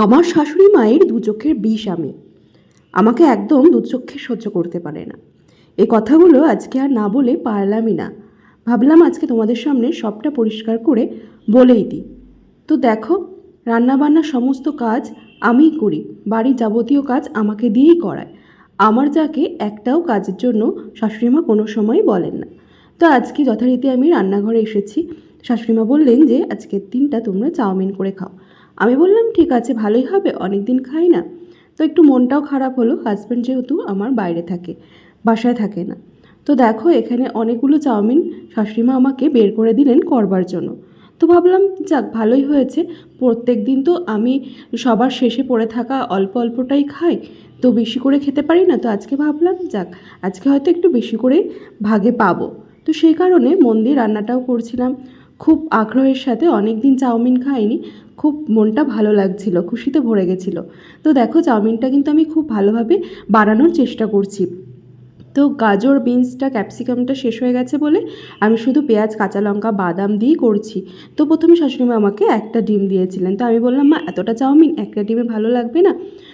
আমার শাশুড়ি মায়ের দু চোখের বিষ আমি। আমাকে একদম দু চোখে সহ্য করতে পারে না। এই কথাগুলো আজকে আর না বলে পারলামই না। ভাবলাম আজকে তোমাদের সামনে সবটা পরিষ্কার করে বলেই দিই। তো দেখো রান্নাবান্না সমস্ত কাজ আমিই করি, বাড়ির যাবতীয় কাজ আমাকে দিয়েই করায়। আমার যাকে একটাও কাজের জন্য শাশুড়িমা কোনো সময় বলেন না। তো আজকে যথারীতি আমি রান্নাঘরে এসেছি। শাশুড়িমা বললেন যে, আজকের দিনটা তোমরা চাউমিন করে খাও। আমি বললাম, ঠিক আছে, ভালোই হবে অনেক দিন খাই না। তো একটু মনটাও খারাপ হলো হাজব্যান্ড যেহেতু আমার বাইরে থাকে, বাসায় থাকে না। তো দেখো, এখানে অনেকগুলো চাউমিন শাশুড়িমা আমাকে বের করে দিলেন করবার জন্য। তো ভাবলাম, যাক, ভালোই হয়েছে। প্রত্যেক দিন তো আমি সবার শেষে পড়ে থাকা অল্প অল্পটাই খাই, তো বেশি করে খেতে পারি না। তো আজকে ভাবলাম, যাক, আজকে হয়তো একটু বেশি করে ভাগে পাবো। তো সেই কারণে মন দিয়ে রান্নাটাও করছিলাম। খুব আগ্রহের সাথে অনেক দিন চাউমিন খাইনি, খুব মনটা ভালো লাগছিল, খুশিতে ভরে গেছিল। তো দেখো, চাউমিনটা কিন্তু আমি খুব ভালোভাবে বানানোর চেষ্টা করছি। তো গাজর, বিনসটা, ক্যাপসিকামটা শেষ হয়ে গেছে বলে আমি শুধু পেঁয়াজ, কাঁচা লঙ্কা, বাদাম দিয়েই করছি। তো প্রথমে শাশুড়িমা আমাকে একটা ডিম দিয়েছিলেন। তো আমি বললাম, মা, এতটা চাউমিন একটা ডিমে ভালো লাগবে না?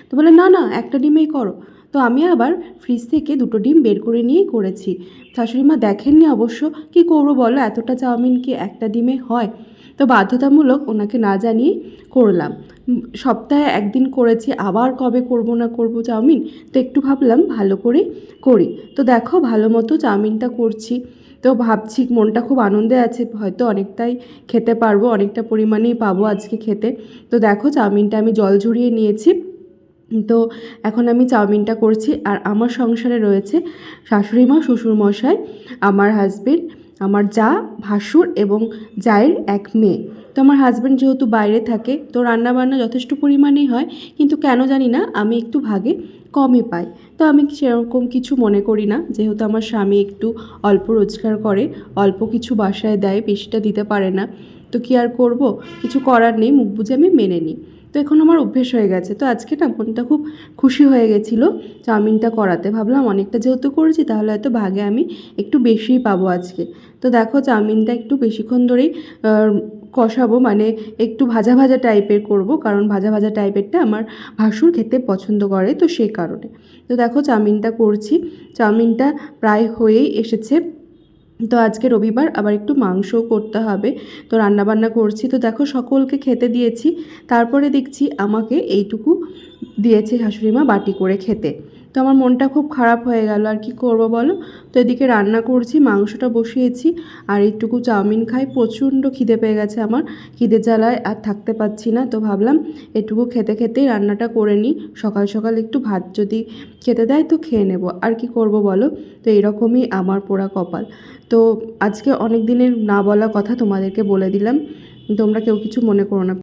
তো বলে, না না, একটা ডিমেই করো। তো আমি আবার ফ্রিজ থেকে দুটো ডিম বের করে নিয়েই করেছি। শাশুড়িমা দেখেননি অবশ্য। কি করব বলো? এতটা চাউমিন কি একটা ডিমে হয়? তো বাধ্যতামূলক ওনাকে না জানিয়ে করলাম। সপ্তাহে একদিন করেছি, আবার কবে করব না করব চাউমিন? তো একটু ভাবলাম ভালো করে করি। তো দেখো, ভালো মতো চাউমিনটা করছি। তো ভাবছি, মনটা খুব আনন্দে আছে, হয়তো অনেকটাই খেতে পারব, অনেকটা পরিমাণেই পাবো আজকে খেতে। তো দেখো, চাউমিনটা আমি জল ঝরিয়ে নিয়েছি। তো এখন আমি চাউমিনটা করছি আর আমার সংসারে রয়েছে শাশুড়ি মা শ্বশুরমশাই, আমার হাজবেন্ড আমার যা, ভাসুর এবং জায়ের এক মেয়ে। তো আমার হাজব্যান্ড যেহেতু বাইরে থাকে, তো রান্নাবান্না যথেষ্ট পরিমাণেই হয়, কিন্তু কেন জানি না আমি একটু ভাগে কমই পাই। তো আমি সেরকম কিছু মনে করি না, যেহেতু আমার স্বামী একটু অল্প রোজগার করে, অল্প কিছু বাসায় দেয়, বেশিটা দিতে পারে না। তো কি আর করব? কিছু করার নেই, মুখ বুঝে আমি মেনে নিই। তো এখন আমার অভ্যেস হয়ে গেছে। তো আজকে না মনটা খুব খুশি হয়ে গেছিল। চাউমিনটা করাতে ভাবলাম, অনেকটা যেহেতু করেছি তাহলে হয়তো ভাগে আমি একটু বেশিই পাবো আজকে। তো দেখো চাউমিনটা একটু বেশিক্ষণ ধরেই কষাবো মানে একটু ভাজা ভাজা টাইপের করব, কারণ ভাজা ভাজা টাইপেরটা আমার ভাসুর খেতে পছন্দ করে তো সেই কারণে। তো দেখো চাউমিনটা করছি। চাউমিনটা প্রায় হয়েই এসেছে। তো আজকে রবিবার আবার একটু মাংসও করতে হবে। তো রান্না বান্না করছি। তো দেখো সকলকে খেতে দিয়েছি। তারপরে দেখছি আমাকে এইটুকু দিয়েছে শাশুড়ি মা বাটি করে খেতে। আমার মনটা খুব খারাপ হয়ে গেল। আর কি করব বলো? তো এদিকে রান্না করছি, মাংসটা বসিয়েছি, আর এইটুকু চাউমিন খাই। প্রচণ্ড খিদে পেয়ে গেছে আমার। খিদে জ্বালায় আর থাকতে পারছি না, তো ভাবলাম এটুকু খেতে খেতেই রান্নাটা করে নিই। সকাল সকাল একটু ভাত যদি খেতে দেয় তো খেয়ে নেব। আর কি করব বলো? তো এরকমই আমার পোড়া কপাল। তো আজকে অনেক দিনের না বলা কথা তোমাদেরকে বলে দিলাম। তোমরা কেউ কিছু মনে করো না।